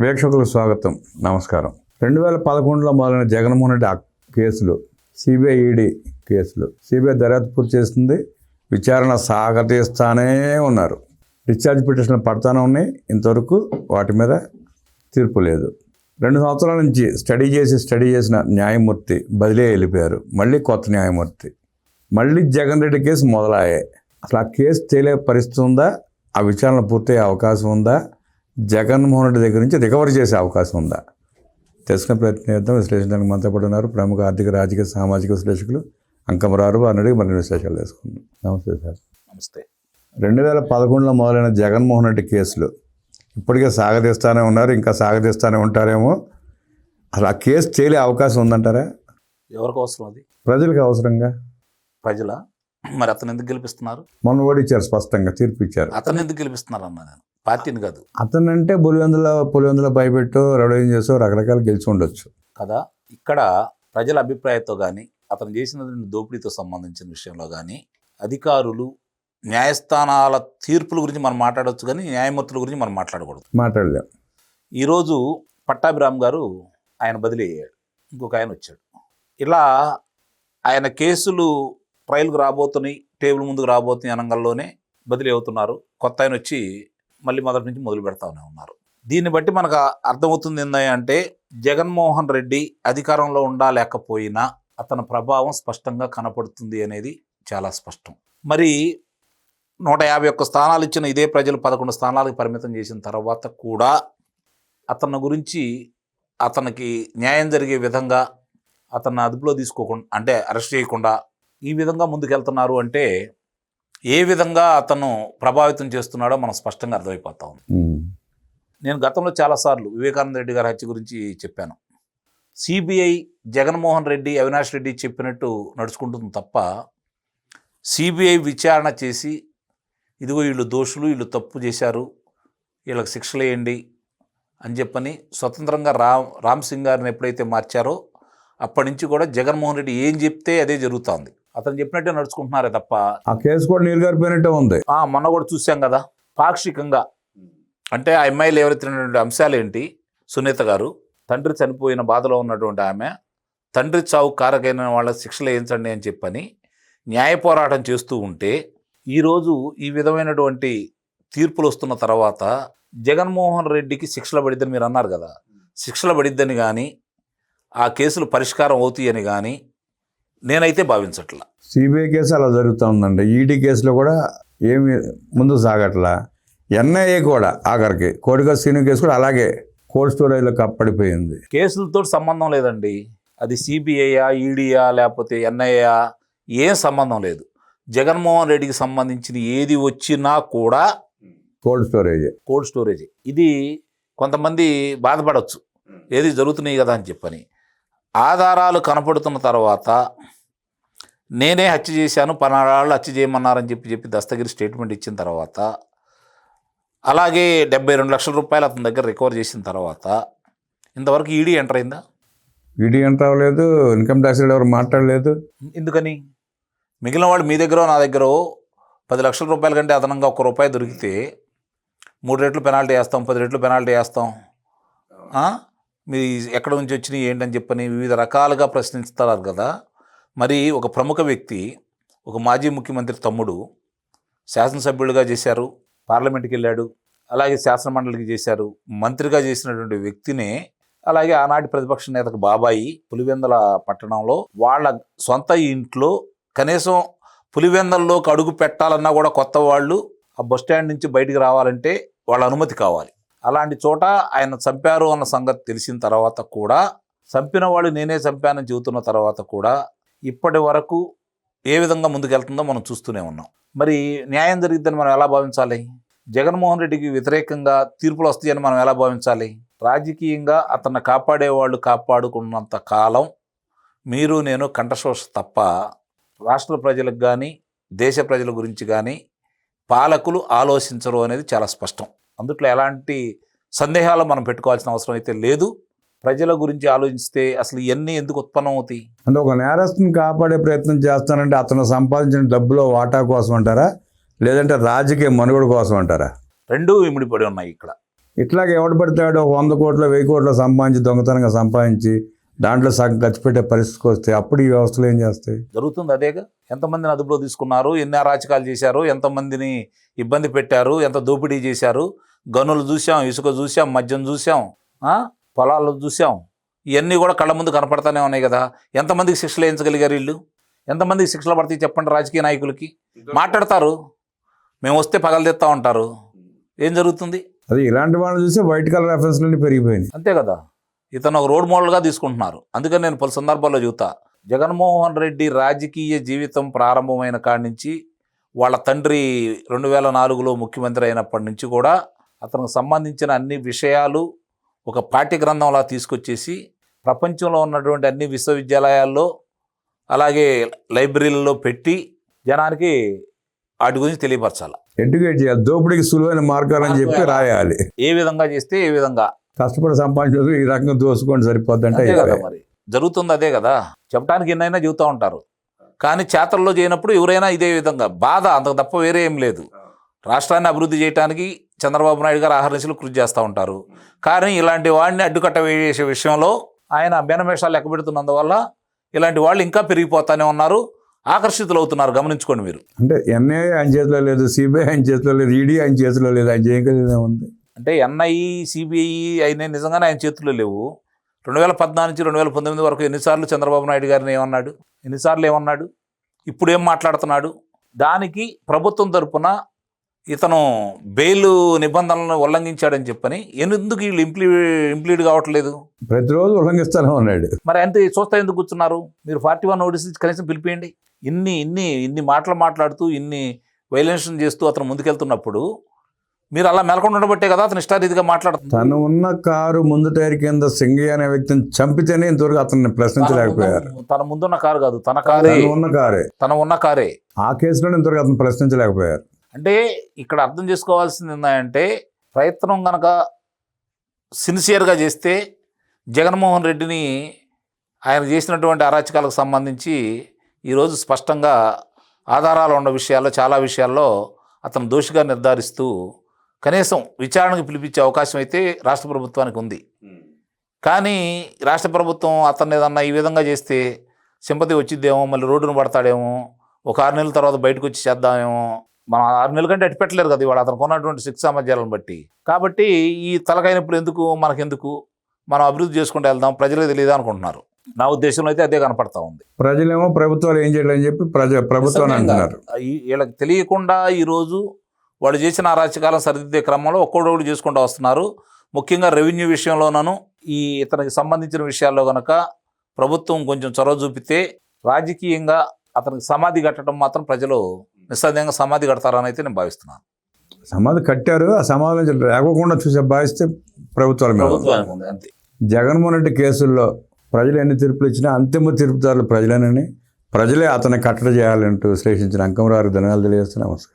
వీక్షకులకు స్వాగతం. నమస్కారం. రెండు వేల పదకొండులో మొదలైన జగన్మోహన్ రెడ్డి కేసులు సిబిఐ ఈడీ కేసులు సిబిఐ దర్యాప్తు పూర్తి చేస్తుంది. విచారణ సాగతీస్తానే ఉన్నారు. డిశ్చార్జ్ పిటిషన్లు పడతానే ఉన్నాయి. ఇంతవరకు వాటి మీద తీర్పు లేదు. రెండు సంవత్సరాల నుంచి స్టడీ చేసి స్టడీ చేసిన న్యాయమూర్తి బదిలీ వెళ్ళిపోయారు. మళ్ళీ కొత్త న్యాయమూర్తి. మళ్ళీ జగన్ రెడ్డి కేసు మొదలయ్యాయి. అసలు ఆ కేసు తేలే పరిస్థితి ఉందా? ఆ విచారణ పూర్తయ్యే అవకాశం ఉందా? జగన్మోహన్ రెడ్డి దగ్గర నుంచి రికవర్ చేసే అవకాశం ఉందా? తెలుసుకునే ప్రయత్నం చేద్దాం. విశ్లేషించడానికి మనతో పాటు ఉన్నారు ప్రముఖ ఆర్థిక రాజకీయ సామాజిక విశ్లేషకులు అంకమరారు. వారిని అడిగి మరిన్ని విశేషాలు తెలుసుకుందాం. నమస్తే సార్. నమస్తే. రెండు వేల పదకొండులో మొదలైన జగన్మోహన్ రెడ్డి కేసులు ఇప్పటికే సాగదీస్తానే ఉన్నారు ఇంకా సాగదీస్తానే ఉంటారేమో. అసలు ఆ కేసు తేలే అవకాశం ఉందంటారా? ఎవరికి అవసరం అది? ప్రజలకు అవసరంగా? ప్రజల? మరి అతను ఎందుకు గెలిపిస్తున్నారు? మొన్న ఓడిచ్చారు స్పష్టంగా తీర్పు ఇచ్చారు. అతను ఎందుకు గెలిపిస్తున్నారు అన్నా నేను? పార్టీని కాదు. అతనంటే పులివెందుల పులివెందుల భయపెట్టో రౌడీని చేసో రకరకాలు గెలిచి ఉండొచ్చు. కదా? ఇక్కడ ప్రజల అభిప్రాయంతో కానీ అతను చేసిన దోపిడీతో సంబంధించిన విషయంలో కానీ అధికారులు న్యాయస్థానాల తీర్పుల గురించి మనం మాట్లాడవచ్చు కానీ న్యాయమూర్తుల గురించి మనం మాట్లాడకూడదు. మాట్లాడలేం. ఈరోజు పట్టాభిరామ్ గారు ఆయన బదిలీ అయ్యాడు. ఇంకొక ఆయన వచ్చాడు. ఇలా ఆయన కేసులు ట్రయల్కి రాబోతున్నాయి టేబుల్ ముందుకు రాబోతున్నాయి అనగంలోనే బదిలీ అవుతున్నారు. కొత్త ఆయన వచ్చి మళ్ళీ మొదటి నుంచి మొదలు పెడతానే ఉన్నారు. దీన్ని బట్టి మనకు అర్థమవుతుంది ఏంటంటే జగన్మోహన్ రెడ్డి అధికారంలో ఉండలేకపోయినా అతని ప్రభావం స్పష్టంగా కనపడుతుంది అనేది చాలా స్పష్టం. మరి నూట యాభై ఒక్క స్థానాలు ఇచ్చిన ఇదే ప్రజలు పదకొండు స్థానాలకు పరిమితం చేసిన తర్వాత కూడా అతని గురించి అతనికి న్యాయం జరిగే విధంగా అతన్ని అదుపులో తీసుకోకుండా అంటే అరెస్ట్ చేయకుండా ఈ విధంగా ముందుకెళ్తున్నారు అంటే ఏ విధంగా అతను ప్రభావితం చేస్తున్నాడో మనం స్పష్టంగా అర్థమైపోతా ఉంది. నేను గతంలో చాలాసార్లు వివేకానంద రెడ్డి గారి హత్య గురించి చెప్పాను. సిబిఐ జగన్మోహన్ రెడ్డి అవినాష్ రెడ్డి చెప్పినట్టు నడుచుకుంటుంది తప్ప సిబిఐ విచారణ చేసి ఇదిగో వీళ్ళు దోషులు వీళ్ళు తప్పు చేశారు వీళ్ళకి శిక్షలు వేయండి అని చెప్పని స్వతంత్రంగా రామ్ రామ్ సింగ్ గారిని ఎప్పుడైతే మార్చారో అప్పటి నుంచి కూడా జగన్మోహన్ రెడ్డి ఏం చెప్తే అదే జరుగుతోంది. అతను చెప్పినట్టే నడుచుకుంటున్నారే తప్ప. ఆ కేసు కూడా నీరుగారిపోయినట్టే ఉంది. ఆ, మొన్న కూడా చూసాం కదా పాక్షికంగా. అంటే ఆ అమ్మాయిలు ఎవరైతున్నటువంటి అంశాలు ఏంటి సునీత గారు తండ్రి చనిపోయిన బాధలో ఉన్నటువంటి ఆమె తండ్రి చావు కారకైన వాళ్ళ శిక్షలు వేయించండి అని చెప్పని న్యాయ పోరాటం చేస్తూ ఉంటే ఈరోజు ఈ విధమైనటువంటి తీర్పులు వస్తున్న తర్వాత జగన్మోహన్ రెడ్డికి శిక్షలు పడిద్దని మీరు అన్నారు కదా. శిక్షలు పడిద్దని కానీ ఆ కేసులు పరిష్కారం అవుతాయని కానీ నేనైతే భావించట్లా. సిబిఐ కేసు అలా జరుగుతూ ఉందండి. ఈడీ కేసులో కూడా ఏమి ముందు సాగట్లా. ఎన్ఐఏ కూడా ఆఖరికి కోడిగా సీను కేసు కూడా అలాగే కోల్డ్ స్టోరేజ్లో కప్పడిపోయింది. కేసులతో సంబంధం లేదండి. అది సిబిఐయా ఈడీయా లేకపోతే ఎన్ఐఏయా ఏం సంబంధం లేదు. జగన్మోహన్ రెడ్డికి సంబంధించిన ఏది వచ్చినా కూడా కోల్డ్ స్టోరేజ్. Cold storage. ఇది కొంతమంది బాధపడవచ్చు ఏది జరుగుతున్నాయి కదా అని చెప్పని. ఆధారాలు కనపడుతున్న తర్వాత నేనే హత్య చేశాను పనాళ్ళు హత్య చేయమన్నారని చెప్పి చెప్పి దస్తగిరి స్టేట్మెంట్ ఇచ్చిన తర్వాత అలాగే డెబ్బై రెండు లక్షల రూపాయలు అతని దగ్గర రికవర్ చేసిన తర్వాత ఇంతవరకు ఈడీ ఎంటర్ అయిందా? ఈడీ ఎంత అవ్వలేదు ఇన్కమ్ ట్యాక్స్ ఎవరు మాట్లాడలేదు. ఎందుకని? మిగిలిన వాళ్ళు మీ దగ్గర నా దగ్గర పది లక్షల రూపాయల కంటే అదనంగా ఒక్క రూపాయి దొరికితే మూడు రెట్లు పెనాల్టీ వేస్తాం పది రెట్లు పెనాల్టీ వేస్తాం? మీ ఎక్కడ నుంచి వచ్చినాయి ఏంటని చెప్పని వివిధ రకాలుగా ప్రశ్నిస్తారు కదా. మరి ఒక ప్రముఖ వ్యక్తి ఒక మాజీ ముఖ్యమంత్రి తమ్ముడు శాసనసభ్యుడిగా చేశారు పార్లమెంట్కి వెళ్ళాడు అలాగే శాసనమండలికి చేశారు మంత్రిగా చేసినటువంటి వ్యక్తినే అలాగే ఆనాటి ప్రతిపక్ష నేతకు బాబాయి పులివెందల పట్టణంలో వాళ్ళ సొంత ఇంట్లో కనీసం పులివెందల్లోకి అడుగు పెట్టాలన్నా కూడా కొత్త వాళ్ళు ఆ బస్ స్టాండ్ నుంచి బయటికి రావాలంటే వాళ్ళ అనుమతి కావాలి. అలాంటి చోట ఆయన చంపారు అన్న సంగతి తెలిసిన తర్వాత కూడా చంపిన వాళ్ళు నేనే చంపానని చెబుతున్న తర్వాత కూడా ఇప్పటి వరకు ఏ విధంగా ముందుకెళ్తుందో మనం చూస్తూనే ఉన్నాం. మరి న్యాయం జరిగిద్దని మనం ఎలా భావించాలి? జగన్మోహన్ రెడ్డికి వ్యతిరేకంగా తీర్పులు వస్తాయని మనం ఎలా భావించాలి? రాజకీయంగా అతన్ని కాపాడేవాళ్ళు కాపాడుకున్నంత కాలం మీరు నేను కంఠశోష తప్ప రాష్ట్ర ప్రజలకు కానీ దేశ ప్రజల గురించి కానీ పాలకులు ఆలోచించరు అనేది చాలా స్పష్టం. అందుట్లో ఎలాంటి సందేహాలు మనం పెట్టుకోవాల్సిన అవసరం అయితే లేదు. ప్రజల గురించి ఆలోచిస్తే అసలు ఇవన్నీ ఎందుకు ఉత్పన్నం అవుతాయి? అంటే ఒక నేరస్తుని కాపాడే ప్రయత్నం చేస్తానంటే అతను సంపాదించిన డబ్బులో వాటా కోసం అంటారా? లేదంటే రాజకీయ మనుగడ కోసం అంటారా? రెండూ ఇమిడిపడి ఉన్నాయి ఇక్కడ. ఇట్లాగే ఎవడు పడతాడో వంద కోట్లు వెయ్యి కోట్లు సంపాదించి దొంగతనంగా సంపాదించి దాంట్లో సగం ఖర్చు పెట్టే పరిస్థితికి వస్తే అప్పుడు ఈ వ్యవస్థలు ఏం చేస్తాయి? జరుగుతుంది అదేగా. ఎంతమందిని అదుపులో తీసుకున్నారు? ఎన్ని అరాచకాలు చేశారు? ఎంతమందిని ఇబ్బంది పెట్టారు? ఎంత దోపిడీ చేశారు? గనులు చూసాం ఇసుక చూసాం మద్యం చూసాం ఆ? పొలాలు చూసాం ఇవన్నీ కూడా కళ్ళ ముందు కనపడతానే ఉన్నాయి కదా. ఎంతమందికి శిక్షలు వేయించగలిగారు వీళ్ళు? ఎంతమందికి శిక్షలు పడతాయి చెప్పండి రాజకీయ నాయకులకి? మాట్లాడతారు. మేము వస్తే పగలదెత్తా ఉంటారు. ఏం జరుగుతుంది? అది ఇలాంటి వాళ్ళని చూస్తే వైట్ కలర్ రెఫరెన్స్లన్నీ పెరిగిపోయినాయి. అంతే కదా. ఇతను ఒక రోడ్ మోడల్గా తీసుకుంటున్నారు. అందుకని నేను పలు సందర్భాల్లో చెబుతా. జగన్మోహన్ రెడ్డి రాజకీయ జీవితం ప్రారంభమైన కాడి నుంచి వాళ్ళ తండ్రి రెండు వేల నాలుగులో ముఖ్యమంత్రి అయినప్పటి నుంచి కూడా అతనికి సంబంధించిన అన్ని విషయాలు ఒక పాఠ్య గ్రంథంలా తీసుకొచ్చేసి ప్రపంచంలో ఉన్నటువంటి అన్ని విశ్వవిద్యాలయాల్లో అలాగే లైబ్రరీలలో పెట్టి జనానికి వాటి గురించి తెలియపరచాలి. ఎడ్యుకేట్ చేయాలి. దోపిడీకి సులువైన మార్గాలని చెప్పి రాయాలి. ఏ విధంగా చేస్తే ఏ విధంగా? కష్టపడి సంపాదించదు ఈ రకంగా దోసుకోండి సరిపోద్ది అంటే కదా మరి. జరుగుతుంది అదే కదా. చెప్పడానికి ఎన్నైనా చెబుతూ ఉంటారు. కానీ చేతల్లో చేయనప్పుడు ఎవరైనా ఇదే విధంగా బాధ అంతకు తప్ప వేరే ఏం లేదు. రాష్ట్రాన్ని అభివృద్ధి చేయడానికి చంద్రబాబు నాయుడు గారు ఆహర్నిశలు కృషి చేస్తూ ఉంటారు. కానీ ఇలాంటి వాడిని అడ్డుకట్ట వేసే విషయంలో ఆయన బెనమేషాలు లెక్క పెడుతున్నందువల్ల ఇలాంటి వాళ్ళు ఇంకా పెరిగిపోతానే ఉన్నారు. ఆకర్షితులు అవుతున్నారు గమనించుకోండి మీరు. అంటే ఎన్ఐఏ ఆయన చేతిలో లేదు సిబిఐ ఆయన చేతిలో లేదు ఈడీ ఆయన చేతిలో లేదు ఆయన చేయగలిగిన ఉంది. అంటే ఎన్ఐ సిబిఐ అయిన నిజంగానే ఆయన చేతుల్లో లేవు. రెండు వేల పద్నాలుగు నుంచి రెండు వేల పంతొమ్మిది వరకు ఎన్నిసార్లు చంద్రబాబు నాయుడు గారిని ఏమన్నాడు? ఎన్నిసార్లు ఏమన్నాడు? ఇప్పుడు ఏం మాట్లాడుతున్నాడు? దానికి ప్రభుత్వం తరపున ఇతను బెయిల్ నిబంధనలను ఉల్లంఘించాడని చెప్పని ఎందుకు వీళ్ళు ఇంప్లీ ఇంప్లీడ్ కావట్లేదు? ప్రతిరోజు ఉల్లంఘిస్తూనే ఉన్నాడు. మరి అంతే చూస్తా ఎందుకు కూర్చున్నారు? మీరు ఫార్టీ వన్ నోటీస్ కనీసం పిలిపియండి. ఇన్ని ఇన్ని ఇన్ని మాటలు మాట్లాడుతూ ఇన్ని వైలెన్షన్ చేస్తూ అతను ముందుకెళ్తున్నప్పుడు మీరు అలా మెలకుండా ఉండబట్టే కదా అతను ఇష్టారీతిగా మాట్లాడుతున్నారు. తను ఉన్న కారు ముందు టైర్ కింద సింగయ్య అనే వ్యక్తిని చంపితేనే ఇంతవరకు అతన్ని ప్రశ్నించలేకపోయారు. తన ముందున్న కారు కాదు తన కారే. ఉన్న కారే. తన ఉన్న కారే. ఆ కేసులో ఇంతవరకు అతను ప్రశ్నించలేకపోయారు. అంటే ఇక్కడ అర్థం చేసుకోవాల్సింది ఏంటంటే ప్రయత్నం గనక సిన్సియర్గా చేస్తే జగన్మోహన్ రెడ్డిని ఆయన చేసినటువంటి అరాచకాలకు సంబంధించి ఈరోజు స్పష్టంగా ఆధారాలు ఉన్న విషయాల్లో చాలా విషయాల్లో అతను దోషిగా నిర్ధారిస్తూ కనీసం విచారణకు పిలిపించే అవకాశం అయితే రాష్ట్ర ప్రభుత్వానికి ఉంది. కానీ రాష్ట్ర ప్రభుత్వం అతన్ని ఏదన్నా ఈ విధంగా చేస్తే సింపతి వచ్చిద్దేమో మళ్ళీ రోడ్డును పడతాడేమో ఒక ఆరు నెలల తర్వాత బయటకు వచ్చి చేద్దామేమో మనం ఆరు నెలల కంటే పెట్టలేరు కదా ఇవాళ అతనికి ఉన్నటువంటి శిక్ష సామర్థ్యాలను బట్టి. కాబట్టి ఈ తలకైనప్పుడు ఎందుకు మనకెందుకు మనం అభివృద్ధి చేసుకుంటూ వెళ్దాం ప్రజలకు తెలియదు అనుకుంటున్నారు. నా ఉద్దేశంలో అయితే అదే కనపడతా ఉంది. ప్రజలేమో ప్రభుత్వాలు ఏం చేయాలని చెప్పి ప్రజ ప్రభుత్వాన్ని అంటున్నారు. వీళ్ళకి తెలియకుండా ఈరోజు వాళ్ళు చేసిన అరాచకాలను సరిదిద్దే క్రమంలో ఒక్కొక్కడు చేసుకుంటూ వస్తున్నారు. ముఖ్యంగా రెవెన్యూ విషయంలోనూ ఈ ఇతనికి సంబంధించిన విషయాల్లో కనుక ప్రభుత్వం కొంచెం చొరవ చూపితే రాజకీయంగా అతనికి సమాధి కట్టడం మాత్రం ప్రజలు నిస్సందేహంగా సమాధి కడతారని అయితే నేను భావిస్తున్నాను. సమాధి కట్టారు ఆ సమాధి నుంచి లేకోకుండా చూసే భావిస్తే ప్రభుత్వాల మీద. జగన్మోహన్ రెడ్డి కేసుల్లో ప్రజలు ఎన్ని తీర్పులు ఇచ్చినా అంతిమ తీర్పుదారులు ప్రజలేనని ప్రజలే అతన్ని కట్టడి చేయాలంటూ విశ్లేషించిన అంకమరారు ధన్యాలు తెలియజేస్తూ నమస్కారం.